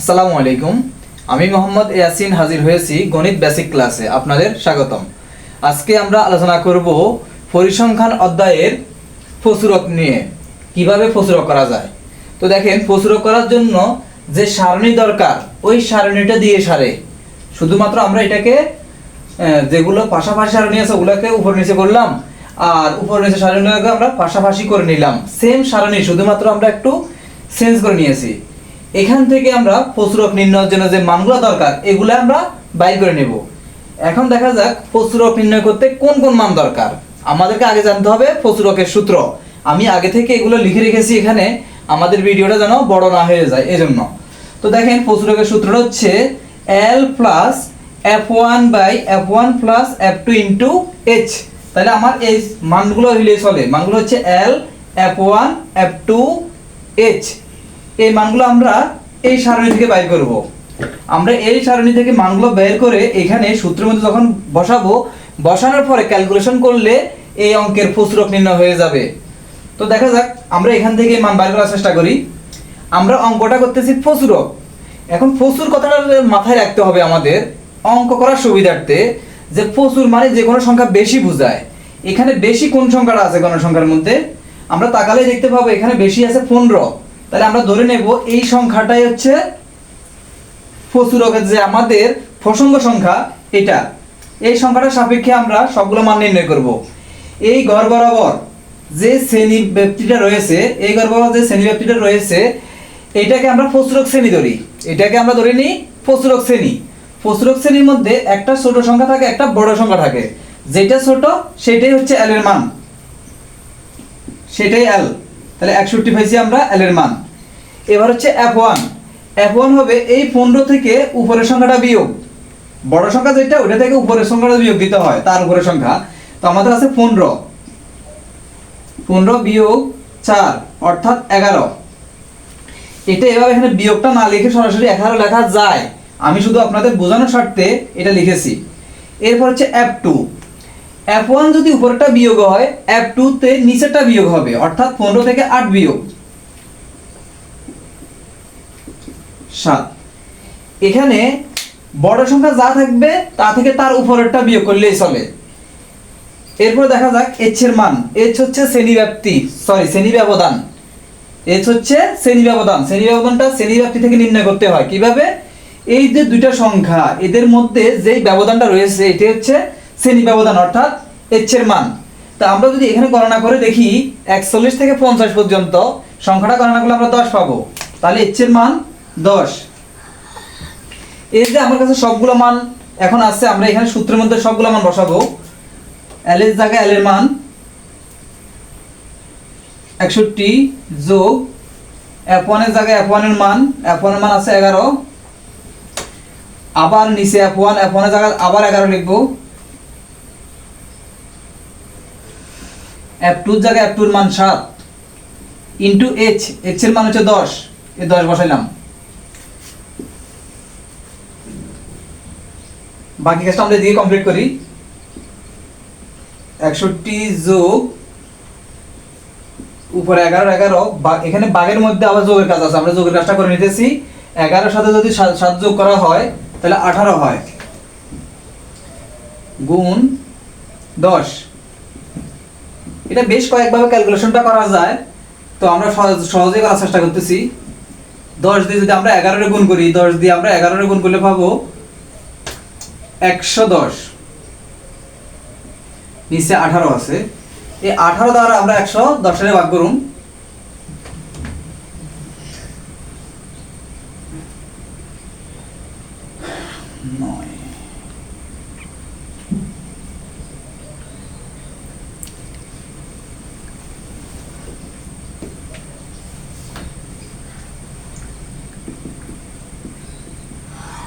আসসালামু আলাইকুম। আমি মোহাম্মদ ইয়াসিন হাজির হয়েছি গণিত বেসিক ক্লাসে। আপনাদের স্বাগতম। আজকে আমরা আলোচনা করব পরিসংখ্যান অধ্যায়ের প্রচুরক নিয়ে। কীভাবে প্রচুরক করা যায়? তো দেখেন প্রচুরক করার জন্য যে সারণী দরকার, ওই সারণীটা দিয়ে সারে। শুধুমাত্র আমরা এটাকে যেগুলো পাশাপাশি সারণী আছে, ওগুলোকে উপর নিচে করলাম, আর উপর নিচে সারণীগুলোকে আমরা পাশাপাশি করে নিলাম। সেম সারণী, শুধুমাত্র আমরা একটু চেঞ্জ করে নিয়েছি। এখান থেকে আমরা প্রচুরক নির্ণয়ের জন্য যে মানগুলো দরকার, এগুলো আমরা বাই করে নেব। এখন দেখা যাক প্রচুরক নির্ণয় করতে কোন কোন মান দরকার। আমাদেরকে আগে জানতে হবে প্রচুরকের সূত্র। আমি আগে থেকে এগুলো লিখে রেখেছি এখানে, আমাদের ভিডিওটা যেন বড় না হয়ে যায়, এজন্য। তো দেখেন প্রচুরকের সূত্রটা হচ্ছে L plus F one by F one plus F two into H তাহলে আমার এই মানগুলো হইলে চলে মানগুলো হচ্ছে L F one F two H এই মানগুলো আমরা এই সারণী থেকে বাইর করব। আমরা এই সারণী থেকে মানগুলো বের করে এখানে সূত্রের মধ্যে যখন বসাবো, বসানোর পরে ক্যালকুলেশন করলে এই অঙ্কের প্রচুরক নির্ণয় হয়ে যাবে। তো দেখা যাক, আমরা এখান থেকে মান বাইর করার চেষ্টা করি। আমরা অঙ্কটা করতেছি প্রচুরক। এখন প্রচুর কথাটা মাথায় রাখতে হবে আমাদের অঙ্ক করার সুবিধার্থে যে প্রচুর মানে যে কোনো সংখ্যা বেশি বোঝায়। এখানে বেশি কোন সংখ্যাটা আছে কোন সংখ্যার মধ্যে? আমরা তাকালে দেখতে পাবো এখানে বেশি আছে পনেরো। তাহলে আমরা ধরে নেব এই সংখ্যাটাই হচ্ছে প্রচুরকের যে আমাদের প্রসঙ্গ সংখ্যা এটা। এই সংখ্যাটার সাপেক্ষে আমরা সবগুলো মান নির্ণয় করব। এই ঘর বরাবর যে শ্রেণি ব্যক্তিটা রয়েছে, এই ঘর বরাবর যে শ্রেণি ব্যক্তিটা রয়েছে, এটাকে আমরা প্রচুরক শ্রেণি ধরি। এটাকে আমরা ধরে নিই প্রচুরক শ্রেণি। প্রচুরক শ্রেণির মধ্যে একটা ছোট সংখ্যা থাকে, একটা বড় সংখ্যা থাকে। যেটা ছোট, সেটাই হচ্ছে এল এর মান। সেটাই এল তাহলে একষট্টি পাইছি আমরা এল এর মান। এবার হচ্ছে এফ ওয়ান এফ ওয়ান হবে এই পনেরো থেকে উপরের সংখ্যাটা বিয়োগ। বড় সংখ্যা যেটা ওটা থেকে উপরের সংখ্যাটা বিয়োগ দিতে হয়, তার উপরের সংখ্যা। তো আমাদের আছে পনেরো। পনেরো বিয়োগ চার, অর্থাৎ এগারো। এটা এভাবে এখানে বিয়োগটা না লিখে সরাসরি এগারো লেখা যায়। আমি শুধু আপনাদের বোঝানোর স্বার্থে এটা লিখেছি। এরপর হচ্ছে অ্যাপ টু অ্যাপ ওয়ান যদি উপরেরটা বিয়োগ হয় অ্যাপ টুতে নিচেরটা বিয়োগ হবে, অর্থাৎ পনেরো থেকে আট বিয়োগ। সাত। এখানে বড় সংখ্যা যা থাকবে, তা থেকে তার উপরেরটা বিয়োগ করলেই চলে। এরপর দেখা যাক এইচ এর মান। এইচ হচ্ছে শ্রেণি ব্যাপ্তি সরি শ্রেণি ব্যবধান এইচ হচ্ছে শ্রেণি ব্যবধান শ্রেণি ব্যবধানটা শ্রেণি ব্যাপ্তি থেকে নির্ণয় করতে হয়। কীভাবে? এই যে দুইটা সংখ্যা, এদের মধ্যে যেই ব্যবধানটা রয়েছে, এটি হচ্ছে শ্রেণি ব্যবধান অর্থাৎ এর মান। তা আমরা যদি এখানে গণনা করে দেখি, একচল্লিশ থেকে পঞ্চাশ পর্যন্ত সংখ্যাটা গণনা করলে আমরা দশ পাবো। তাহলে এর মান দশ। এই যে আমার কাছে সবগুলো মান এখন আসছে আমরা এখানে সূত্রের মধ্যে সবগুলো মান বসাবো। এল এর জায়গায় এল এর মান একষট্টি যোগ এফ ওয়ানের জায়গায় এফ ওয়ানের মান এফ ওয়ানের মান আছে এগারো। আবার নিচে এফ ওয়ান এফ ওয়ানের জায়গায় আবার এগারো লিখব। এফ টুর জায়গায় এফ টুর মান সাত। ইন্টু এইচ এইচ এর মান হচ্ছে দশ। এই দশ বসাইলাম। বাকি কাজটা আমরা দিয়ে কমপ্লিট করি। একষট্টি যোগ উপরে এগারো এগারো। এখানে বাঘের মধ্যে আবার যোগের কাজ আছে। আমরা যোগের কাজটা করে নিতেছি। এগারোর সাথে যদি সাত যোগ করা হয়, তাহলে আঠারো হয়। গুণ দশ। এটা বেশ কয়েকভাবে ক্যালকুলেশনটা করা যায়। তো আমরা সহজ- সহজেই করার চেষ্টা করতেছি। দশ দিয়ে যদি আমরা এগারোরে গুণ করি, দশ দিয়ে আমরা এগারোরে গুণ করলে পাবো একশো দশ। নিচে আঠারো আছে। এই আঠারো দ্বারা আমরা একশো দশের ভাগ করুন। নয়।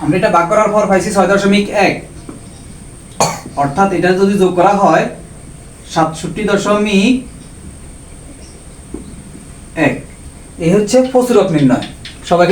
আমরা এটা ভাগ করার পর পাইছি ছয় দশমিক এক। অর্থাৎ এটা যদি যোগ করা হয়, সাতষট্টি দশমিক এক। এই হচ্ছে প্রচুরক নির্ণয়। সবাইকে